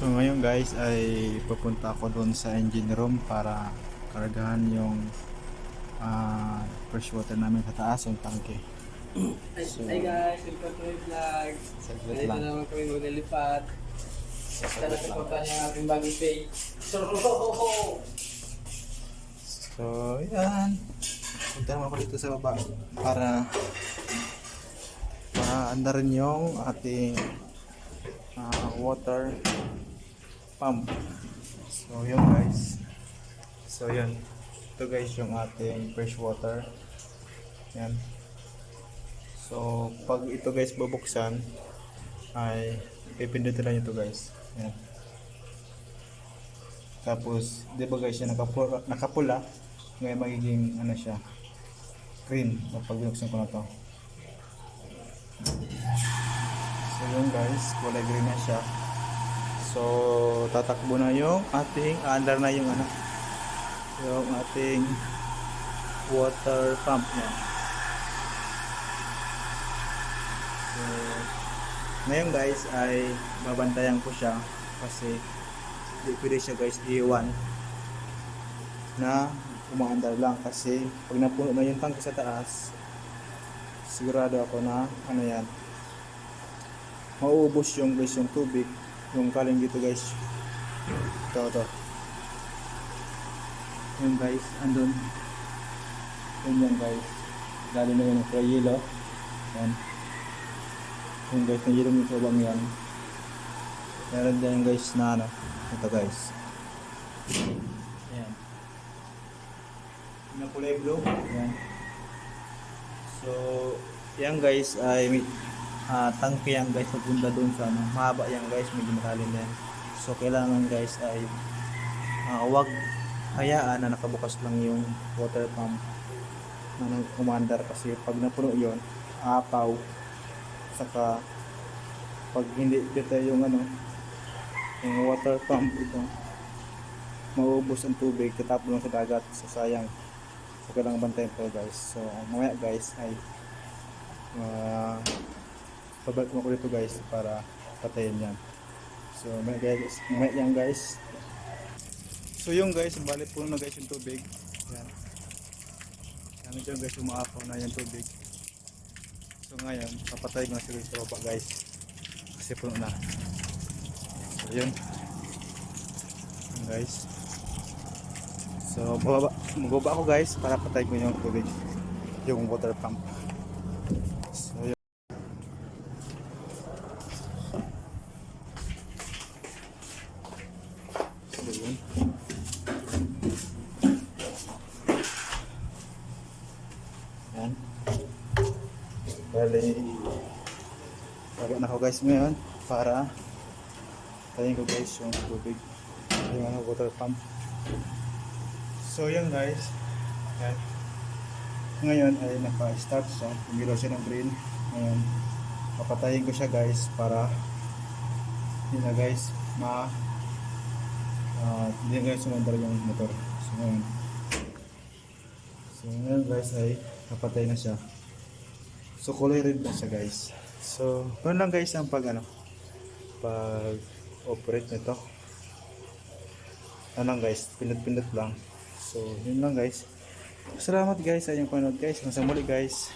So ngayon guys ay pupunta ako doon sa engine room para kargahan yung ah, fresh water namin sa taas yung tangke. So- hi guys, welcome to my vlog. Saglit Dito lang. naman kami maglilipat. Lang. supportan niyo ang ating bagong page. So, So yan. Punta naman ako dito sa baba para para anda rin yung ating ah, water pump. So yun guys. So yun. Ito guys yung ating fresh water. Yan. So pag ito guys bubuksan ay pipindutin lang ito guys. Yan. Tapos, di ba guys, yung nakapula, nakapula ngayon magiging ano siya, green kapag binuksan ko na to. So yun guys, kulay green na siya. So, tatakbo na yung ating, under na yung ano, yung ating water pump niya. So, ngayon guys ay babantayan ko siya kasi hindi pwede siya guys iwan na umaandar lang kasi pag napuno na yung tangke sa taas sigurado ako na ano yan mauubos yung guys yung tubig yung kaling dito guys. Ito ito. Yun guys. Andun. Yun yan guys. Lalo na yung kaya yelo yan. Yung guys. Na yelo yung sabang yan. Meron din guys na ano. Ito guys. Yan. Na kulay blue. Yan. So, yan guys ay may ah, tangke yan guys. Papunta doon sa ano. Mahaba yan guys, medyo malalim yan. So, kailangan guys ay ah, wag hayaan na nakabukas lang yung water pump na nag-commander kasi pag napuno yon apaw. Saka pag hindi kita yung ano yung water pump ito maubos ang tubig tatapon lang sa dagat so sayang. So kailangan bantayan to guys. So mamaya guys ay uh, pabalik mo ko dito guys para patayin yan. So mamaya guys mamaya yan guys. So yung guys bali puno na guys yung tubig. Yan. Yan dyan guys umaapaw na yung tubig. So ngayon papatay ko na sila sa baba guys. Kasi puno na. So yun. Yun, guys. So, bababa, magbaba ako guys para patay ko yung tubig. Yung water pump. So, yun. So, yun. Yan. Bali, baba na ako guys ngayon para tayin ko guys yung tubig. Yung ano, water pump. So yan guys. Yan. Ngayon ay naka-start siya. Pumilaw siya ng green. Ngayon, papatayin ko siya guys para yun na guys, ma ah, hindi guys sumandar yung motor. So ngayon. So ngayon guys ay napatay na siya. So kulay red na siya guys. So, ganun lang guys ang pag ano, pag operate nito. Ano lang guys, pinut-pinut lang. So, yun lang guys. Salamat guys sa inyong panood guys. Hanggang sa muli guys.